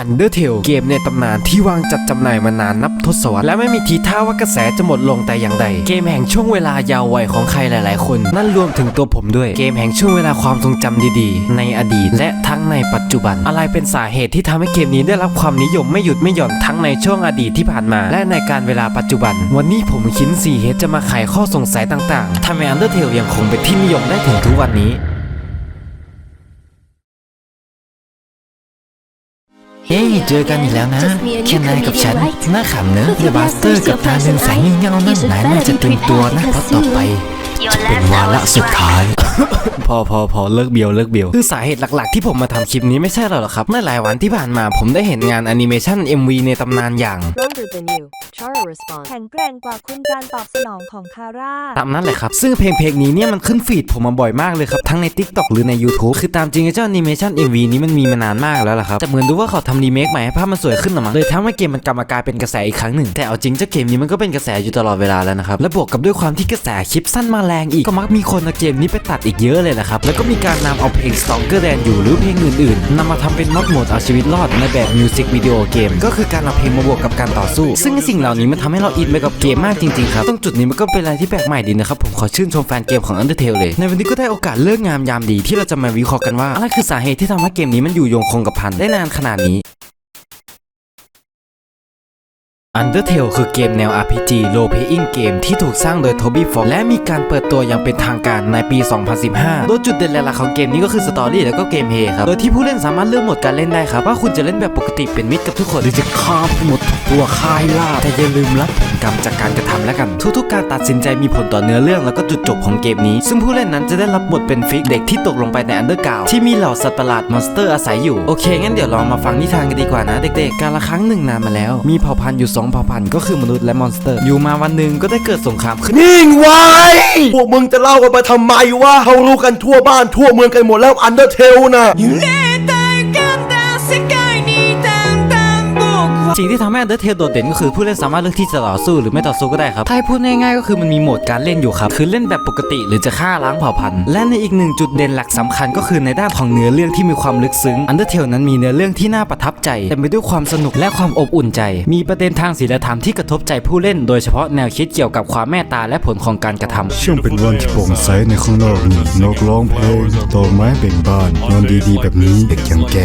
Undertale เกมในตำนานที่วางจัดจำหน่ายมานานนับทศวรรษและไม่มีทีท่าว่ากระแสจะหมดลงแต่อย่างใด เกมแห่งช่วงเวลายาววัยของใครหลาย ๆ คน นั่นรวมถึงตัวผมด้วย เกมแห่งช่วงเวลาความทรงจำดี ๆ ในอดีต และทั้งในปัจจุบัน อะไรเป็นสาเหตุที่ทำให้เกมนี้ได้รับความนิยมไม่หยุดไม่หย่อนทั้งในช่วงอดีตที่ผ่านมา และในการเวลาปัจจุบัน วันนี้ผมคิน4เฮดจะมาไขข้อสงสัยต่าง ๆทำให้ Undertale ยังคงเป็นที่นิยมได้ถึงทุกวันนี้ เฮ้ยเจอกันอีกแล้วนะแค่นายกับฉันน่าขำเนอะเดอะบัสเตอร์กับทางเดินสายเงี้ยวๆนั่นนายน่าจะเตรียมตัวนะเพราะต่อไปจะเป็นวาระสุดท้าย พอพอพอเลิกเบียวเลิกเบียวคือสาเหตุหลักๆที่ผมมาทำคลิปนี้ไม่ใช่หรอกครับเมื่อหลายวันที่ผ่านมาผมได้เห็นงานแอนิเมชัน MV ในตำนานอย่าง Stronger than you. Chara response. แข็งแกร่งกว่าคุณการตอบสนองของคาร่า ตามนั้นเลยครับ ซึ่งเพลงเพลงนี้เนี่ยมันขึ้นฟีดผมมาบ่อยมากเลยครับ ทั้งใน TikTok หรือใน YouTube คือตามจริงไอ้เจ้าแอนิเมชัน MV นี้มันมีมานานมากแล้วล่ะครับ แต่เหมือนดูว่าเขาทำรีเมคใหม่ให้ภาพมันสวยขึ้นหรอมั้งเลยทำให้เกมมันกลับมากลายเป็นกระแสอีกครั้งหนึ่ง แต่เอาจริงเจ้าเกมนี้มันก็เป็นกระแสอยู่ตลอดเวลาแล้วนะครับ และบวกกับด้วยความที่กระแสคลิปสั้นมาแรงอีก ก็มักมีคนเอาเกมนี้ไปตัดอีกเยอะเลยนะครับ แล้วก็มีการนำเอาเพลง Stronger Than You หรือเพลงอื่นๆนำมาทำเป็นม็อดโหมดเอาชีวิตรอดในแบบมิวสิกวิดีโอเกมก็คือการเอาเพลงมาบวกกับการต่อสู้ ซึ่งสิ่งเหล่านี้มันทำให้เราอินไปกับเกมมากจริงๆครับตรงจุดนี้มันก็เป็นอะไรที่แปลกใหม่ดีนะครับผมขอชื่นชมแฟนเกมของ Undertale เลย ในวันนี้ก็ได้โอกาสเลิกงามยามดีที่เราจะมาวิเคราะห์กันว่าอะไรคือสาเหตุที่ทำให้เกมนี้มันอยู่ยงคงกับพันได้นานขนาดนี้ Undertale คือเกมแนว RPG Role Playing Game ที่ถูกสร้างโดย Toby Fox และมีการเปิดตัวอย่างเป็นทางการในปี 2015 โดยจุดเด่นหลักๆของเกมนี้ก็คือสตอรี่และก็เกมเพลย์ครับ โดยที่ผู้เล่นสามารถเลือกโหมดการเล่นได้ครับ ว่าคุณจะเล่นแบบปกติเป็นมิตรกับทุกคน หรือจะฆ่าหมดทุกตัวคายล่า แต่อย่าลืมรับผลกรรมจากการกระทำแล้วกัน ทุกๆ การตัดสินใจมีผลต่อเนื้อเรื่องแล้วก็จุดจบของเกมนี้ ซึ่งผู้เล่นนั้นจะได้รับบทเป็นฟิกเด็กที่ตกลงไปในอันเดอร์กราวที่มีเหล่าสัตว์ประหลาดมอนสเตอร์อาศัยอยู่โอเคงั้นเดี๋ยวลองมาฟังนิทานกันดีกว่านะ เด็ก ๆ การละครั้งหนึ่งนานมาแล้ว มีเผ่าพันธุ์อยู่สองเผ่าพันธุ์ก็คือมนุษย์และมอนสเตอร์ อยู่มาวันหนึ่งก็ได้เกิดสงครามขึ้นนิ่งไว้ พวกมึงจะเล่ากันไปทำไมวะเขารู้กันทั่วบ้านทั่วเมืองกันหมดแล้วอันเดอร์เทลนะ สิ่งที่ทำให้ Undertale โดดเด่นก็คือผู้เล่นสามารถเลือกที่จะต่อสู้หรือไม่ต่อสู้ก็ได้ครับถ้าให้พูดง่ายๆก็คือมันมีโหมดการเล่นอยู่ครับคือเล่นแบบปกติหรือจะฆ่าล้างเผ่าพันธุ์และในอีกหนึ่งจุดเด่นหลักสำคัญก็คือในด้านของเนื้อเรื่องที่มีความลึกซึ้ง Undertale นั้นมีเนื้อเรื่องที่น่าประทับใจเต็มไปด้วยความสนุกและความอบอุ่นใจ มีประเด็นทางศีลธรรมที่กระทบใจผู้เล่น โดยเฉพาะแนวคิดเกี่ยวกับความเมตตาและผลของการกระทำช่วงเป็นวันที่โปร่งใสในข้างนอกนี่นกร้องเพลงต้นไม้เบ่งบานนอนดีๆ แบบนี้เด็กยังแก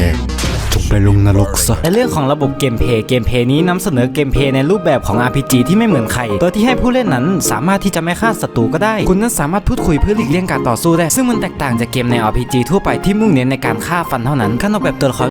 จง ไปลงนรกซะในเรื่องของระบบเกมเพย์เกมเพย์นี้นำเสนอเกมเพย์ในรูปแบบของ RPG ที่ไม่เหมือนใครโดยที่ให้ผู้เล่นนั้นสามารถที่จะไม่ฆ่าศัตรูก็ได้ คุณนั้นสามารถพูดคุยเพื่อหลีกเลี่ยงการต่อสู้ได้ ซึ่งมันแตกต่างจากเกมใน RPG ทั่วไปที่มุ่งเน้นในการฆ่าฟันเท่านั้นขั้นออกแบบตัวละคร